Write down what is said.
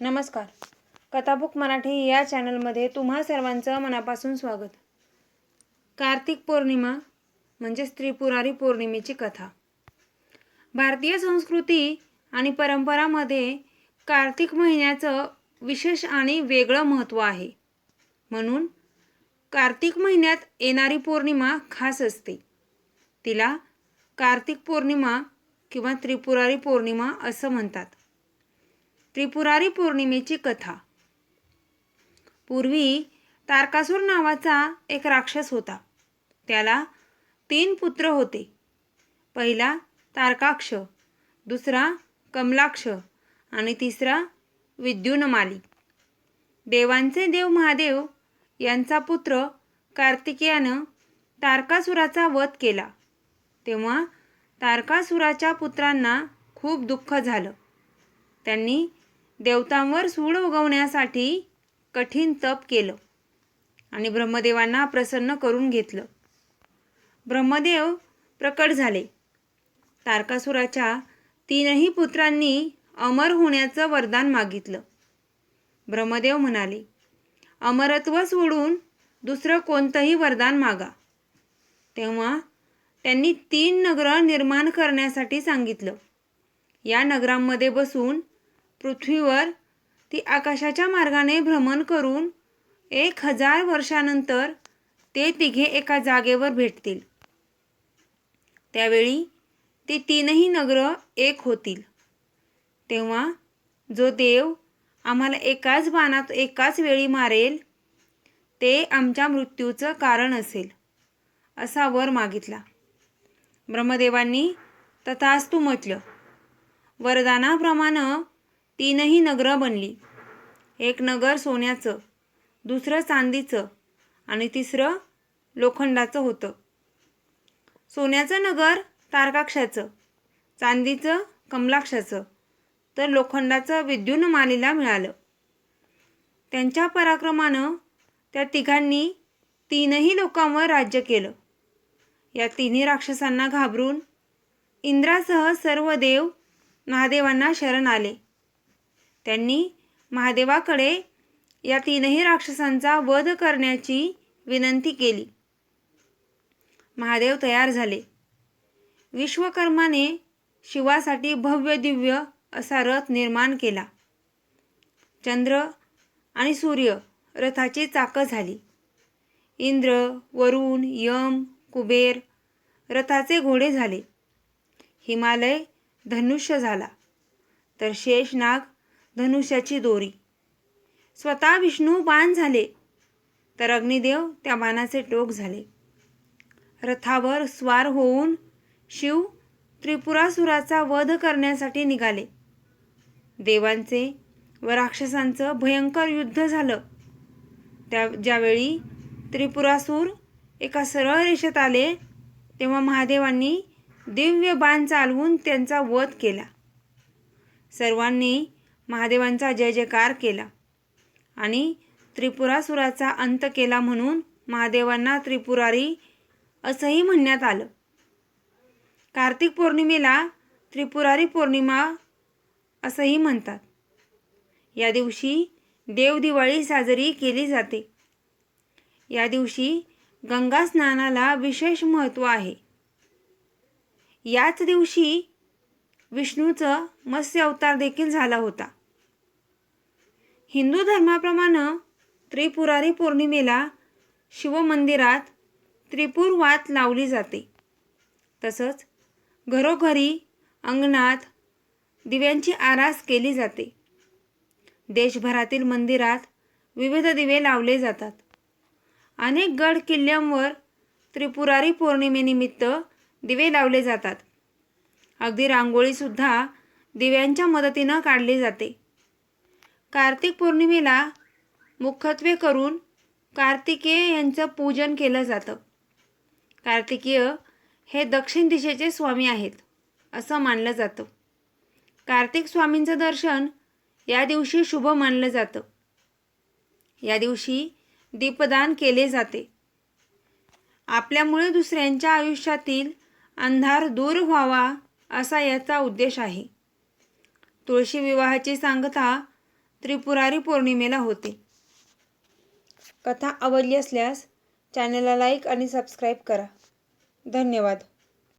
नमस्कार. कथाबुक मराठी या चॅनलमध्ये तुम्हा सर्वांचं मनापासून स्वागत. कार्तिक पौर्णिमा म्हणजे त्रिपुरारी पौर्णिमेची कथा. भारतीय संस्कृती आणि परंपरामध्ये कार्तिक महिन्याचं विशेष आणि वेगळं महत्त्व आहे. म्हणून कार्तिक महिन्यात येणारी पौर्णिमा खास असते. तिला कार्तिक पौर्णिमा किंवा त्रिपुरारी पौर्णिमा असं म्हणतात. त्रिपुरारी पौर्णिमेची कथा. पूर्वी तारकासूर नावाचा एक राक्षस होता. त्याला तीन पुत्र होते. पहिला तारकाक्ष दुसरा कमलाक्ष आणि तिसरा विद्युन्माली. देवांचे देव महादेव यांचा पुत्र कार्तिकेयानं तारकासुराचा वध केला. तेव्हा तारकासुराच्या पुत्रांना खूप दुःख झालं. त्यांनी देवतांवर सूड उगवण्यासाठी कठीण तप केलं आणि ब्रह्मदेवांना प्रसन्न करून घेतलं. ब्रह्मदेव प्रकट झाले. तारकासुराच्या तीनही पुत्रांनी अमर होण्याचं वरदान मागितलं. ब्रह्मदेव म्हणाले अमरत्व सोडून दुसरं कोणतंही वरदान मागा. तेव्हा त्यांनी तीन नगरं निर्माण करण्यासाठी सांगितलं. या नगरांमध्ये बसून पृथ्वीवर ती आकाशाच्या मार्गाने भ्रमण करून एक हजार वर्षानंतर ते तिघे एका जागेवर भेटतील. त्यावेळी ती तीनही नगरं एक होतील. तेव्हा जो देव आम्हाला एकाच बाणात एकाच वेळी मारेल ते आमच्या मृत्यूचं कारण असेल असा वर मागितला. ब्रह्मदेवांनी तथास्तू म्हटलं वरदानाप्रमाणे तीनही नगरं बनली. एक नगर सोन्याचं दुसरं चांदीचं आणि तिसरं लोखंडाचं होतं. सोन्याचं नगर तारकाक्षाचं चांदीचं कमलाक्षाचं तर लोखंडाचं विद्युन्मालीला मिळालं. त्यांच्या पराक्रमानं त्या तिघांनी तीनही लोकांवर राज्य केलं. या तिन्ही राक्षसांना घाबरून इंद्रासह सर्व देव महादेवांना शरण आले. त्यांनी महादेवाकडे या तीनही राक्षसांचा वध करण्याची विनंती केली. महादेव तयार झाले. विश्वकर्माने शिवासाठी भव्य दिव्य असा रथ निर्माण केला. चंद्र आणि सूर्य रथाची चाकं झाली. इंद्र वरुण यम कुबेर रथाचे घोडे झाले. हिमालय धनुष्य झाला. तर शेषनाग धनुष्याची दोरी. स्वतः विष्णू बाण झाले तर अग्निदेव त्या बाणाचे टोक झाले. रथावर स्वार होऊन शिव त्रिपुरासुराचा वध करण्यासाठी निघाले. देवांचे व राक्षसांचं भयंकर युद्ध झालं. त्या ज्यावेळी त्रिपुरासूर एका सरळ रेषेत आले तेव्हा महादेवांनी दिव्य बाण चालवून त्यांचा वध केला. सर्वांनी महादेवांचा जय जयकार केला. आणि त्रिपुरासुराचा अंत केला म्हणून महादेवांना त्रिपुरारी असंही म्हणण्यात आलं. कार्तिक पौर्णिमेला त्रिपुरारी पौर्णिमा असंही म्हणतात. या दिवशी देवदिवाळी साजरी केली जाते. या दिवशी गंगा स्नानाला विशेष महत्त्व आहे. याच दिवशी विष्णूचं मत्स्य अवतार देखील झाला होता. हिंदू धर्माप्रमाणे त्रिपुरारी पौर्णिमेला शिवमंदिरात त्रिपुर वात लावली जाते. तसंच घरोघरी अंगणात दिव्यांची आरास केली जाते. देशभरातील मंदिरात विविध दिवे लावले जातात. अनेक गड किल्ल्यांवर त्रिपुरारी पौर्णिमेनिमित्त दिवे लावले जातात. अगदी रांगोळीसुद्धा दिव्यांच्या मदतीनं काढली जाते. कार्तिक पौर्णिमेला मुख्यत्वे करून कार्तिकेय यांचं पूजन केलं जातं. कार्तिकेय हे दक्षिण दिशेचे स्वामी आहेत असं मानलं जातं. कार्तिक स्वामींचं दर्शन या दिवशी शुभ मानलं जातं. या दिवशी दीपदान केले जाते. आपल्यामुळे दुसऱ्यांच्या आयुष्यातील अंधार दूर व्हावा असा याचा उद्देश आहे. तुळशी विवाहाची सांगता त्रिपुरारी पौर्णिमेला होते. कथा आवडली असल्यास चॅनलला लाईक आणि सबस्क्राईब करा. धन्यवाद.